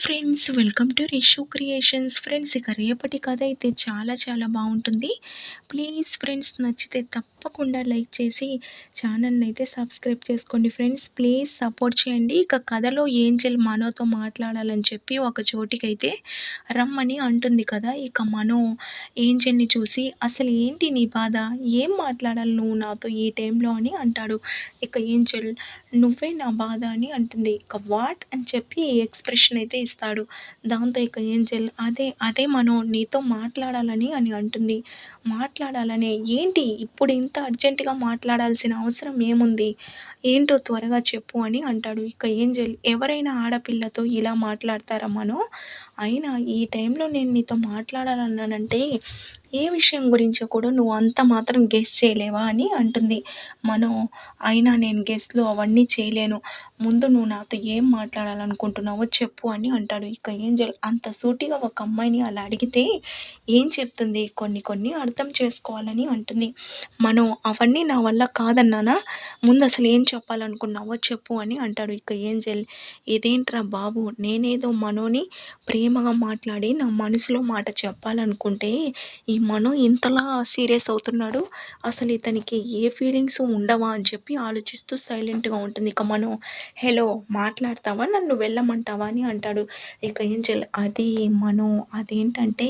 Friends welcome to Rishu creations friends ఇక రేపటి కథ అయితే చాలా చాలా బాగుంటుంది. ప్లీజ్ ఫ్రెండ్స్ నచ్చితే తప్ప తప్పకుండా లైక్ చేసి ఛానల్ని అయితే సబ్స్క్రైబ్ చేసుకోండి ఫ్రెండ్స్. ప్లీజ్ సపోర్ట్ చేయండి. ఇక కథలో ఏంజల్ మనోతో మాట్లాడాలని చెప్పి ఒక చోటికైతే రమ్మని అంటుంది కదా. ఇక మనో ఏంజల్ని చూసి అసలు ఏంటి నీ బాధ? ఏం మాట్లాడాలి నువ్వు నాతో ఈ టైంలో? అని అంటాడు. ఇక ఏంజల్ నువ్వే నా బాధ అని అంటుంది. ఇక వాట్? అని చెప్పి ఎక్స్ప్రెషన్ అయితే ఇస్తాడు. దాంతో ఇక ఏంజెల్ అదే అదే మనో నీతో మాట్లాడాలని అని అంటుంది. మాట్లాడాలనే ఏంటి? ఇప్పుడు ఇంత అర్జెంటుగా మాట్లాడాల్సిన అవసరం ఏముంది? ఏంటో త్వరగా చెప్పు అని అంటాడు. ఇక ఏంజెల్ ఎవరైనా ఆడపిల్లతో ఇలా మాట్లాడతారా అయినా ఈ టైంలో నేను నీతో మాట్లాడాలన్నానంటే ఏ విషయం గురించో కూడా నువ్వు అంత మాత్రం గెస్ చేయలేవా అని అంటుంది. మనం అయినా నేను గెస్లు అవన్నీ చేయలేను. ముందు నువ్వు నాతో ఏం మాట్లాడాలనుకుంటున్నావో చెప్పు అని అంటాడు. ఇక ఏంజల్ అంత సూటిగా ఒక అమ్మాయిని అలా అడిగితే ఏం చెప్తుంది? కొన్ని కొన్ని అర్థం చేసుకోవాలని అంటుంది. మనం అవన్నీ నా వల్ల కాదన్నానా? ముందు అసలు ఏం చెప్పాలనుకున్నావో చెప్పు అని అంటాడు ఇక ఏం జల్ ఇదేంట్రా బాబు నేనేదో మనోని ప్రేమగా మాట్లాడి నా మనసులో మాట చెప్పాలనుకుంటే ఈ మను ఇంతలా సీరియస్ అవుతున్నాడు అసలు ఇతనికి ఏ ఫీలింగ్స్ ఉండవా అని చెప్పి ఆలోచిస్తూ సైలెంట్గా ఉంటుంది. ఇక మనం హలో మాట్లాడతావా? నన్ను వెళ్ళమంటావా? అని అంటాడు. ఇక ఏం ఏంజల్ అది మను అదేంటంటే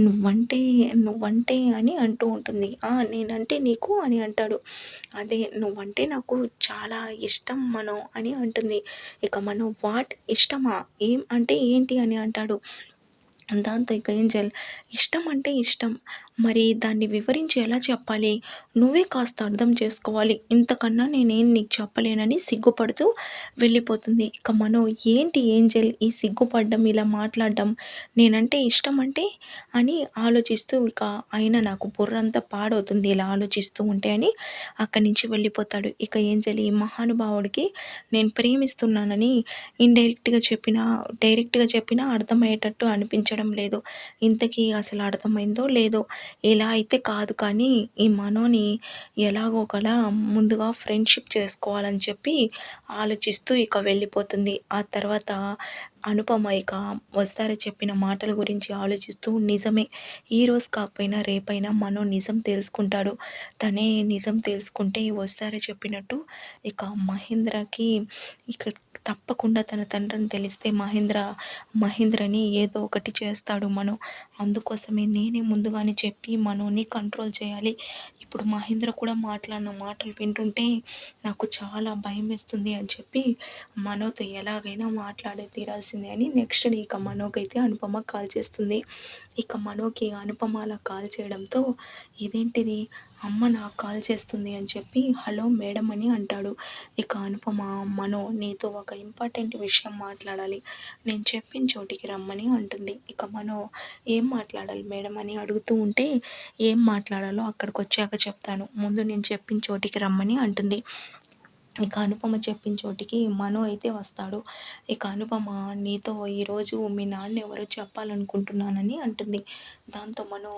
నువ్వంటే నువ్వంటే అని అంటూ ఉంటుంది. నేనంటే నీకు? అని అంటాడు. అదే నువ్వంటే నాకు చాలా ఇష్టం మనం అని అంటుంది. ఇక మనం వాట్? ఇష్టమా? ఏం? అంటే ఏంటి? అని అంటాడు. దాంతో ఇక ఏం చేయాలి ఇష్టం అంటే ఇష్టం. మరి దాన్ని వివరించి ఎలా చెప్పాలి. నువ్వే కాస్త అర్థం చేసుకోవాలి. ఇంతకన్నా నేనేం నీకు చెప్పలేనని సిగ్గుపడుతూ వెళ్ళిపోతుంది. ఇక మనో ఏంటి ఏంజెల్ ఈ సిగ్గుపడ్డం ఇలా మాట్లాడడం? నేనంటే ఇష్టం అంటే అని ఆలోచిస్తూ ఇక అయినా నాకు బుర్రంతా పాడవుతుంది. ఇలా ఆలోచిస్తూ ఉంటే అని అక్కడి నుంచి వెళ్ళిపోతాడు. ఇక ఏంజెల్ ఈ మహానుభావుడికి నేను ప్రేమిస్తున్నానని ఇండైరెక్ట్గా చెప్పిన డైరెక్ట్గా చెప్పినా అర్థమయ్యేటట్టు అనిపించడం లేదు. ఇంతకీ అసలు అర్థమైందో లేదో ఇలా అయితే కాదు కానీ ఈ మనోని ఎలాగో ఒకలా ముందుగా ఫ్రెండ్షిప్ చేసుకోవాలని చెప్పి ఆలోచిస్తూ ఇక వెళ్ళిపోతుంది. ఆ తర్వాత అనుపమ ఇక వస్తారే చెప్పిన మాటల గురించి ఆలోచిస్తూ నిజమే. ఈరోజు కాకపోయినా రేపైనా మనో నిజం తెలుసుకుంటాడు. తనే నిజం తెలుసుకుంటే వస్తారే చెప్పినట్టు ఇక మహేంద్రకి ఇక తప్పకుండా తన తండ్రిని తెలిస్తే మహేంద్ర మహేంద్రని ఏదో ఒకటి చేస్తాడు మనం. అందుకోసమే నేనే ముందుగానే చెప్పి మనోని కంట్రోల్ చేయాలి. ఇప్పుడు మహేంద్ర కూడా మాట్లాడిన మాటలు వింటుంటే నాకు చాలా భయం వేస్తుంది అని చెప్పి మనోతో ఎలాగైనా మాట్లాడే తీరాల్సిందే. అని నెక్స్ట్ ఇక మనోకైతే అనుపమ కాల్ చేస్తుంది. ఇక మనోకి అనుపమ అలా కాల్ చేయడంతో ఇదేంటిది? అమ్మ నాకు కాల్ చేస్తుంది అని చెప్పి హలో మేడం అని అంటాడు. ఇక అనుపమ మనో నీతో ఒక ఇంపార్టెంట్ విషయం మాట్లాడాలి. నేను చెప్పిన చోటికి రమ్మని అంటుంది. ఇక మనో ఏం మాట్లాడాలి మేడం అని అడుగుతూ ఉంటే ఏం మాట్లాడాలో అక్కడికి వచ్చాక చెప్తాను. ముందు నేను చెప్పిన చోటికి రమ్మని అంటుంది. ఇక అనుపమ చెప్పిన చోటికి మనో అయితే వస్తాడు. ఇక అనుపమ నీతో ఈరోజు మీ నాన్న ఎవరో చెప్పాలనుకుంటున్నానని అంటుంది. దాంతో మను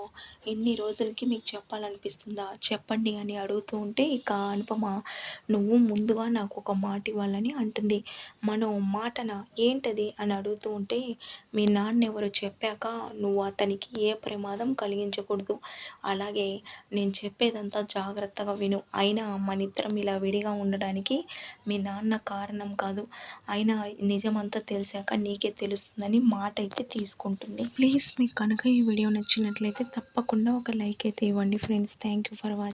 ఎన్ని రోజులకి మీకు చెప్పాలనిపిస్తుందా? చెప్పండి అని అడుగుతూ ఉంటే ఇక అనుపమ నువ్వు ముందుగా నాకు ఒక మాట ఇవ్వాలని అంటుంది. మనో మాటన? ఏంటది? అని అడుగుతూ ఉంటే మీ నాన్న ఎవరో చెప్పాక నువ్వు అతనికి ఏ ప్రమాదం కలిగించకూడదు. అలాగే నేను చెప్పేదంతా జాగ్రత్తగా విను. అయినా మన ఇద్దరం ఇలా విడిగా ఉండడానికి దానికి మీ నాన్న కారణం కాదు. అయినా నిజమంతా తెలిసాక నీకే తెలుస్తుందని మాట అయితే తీసుకుంటుంది. ప్లీజ్ మీకు కనుక ఈ వీడియో నచ్చినట్లయితే తప్పకుండా ఒక లైక్ అయితే ఇవ్వండి friends. Thank you for watching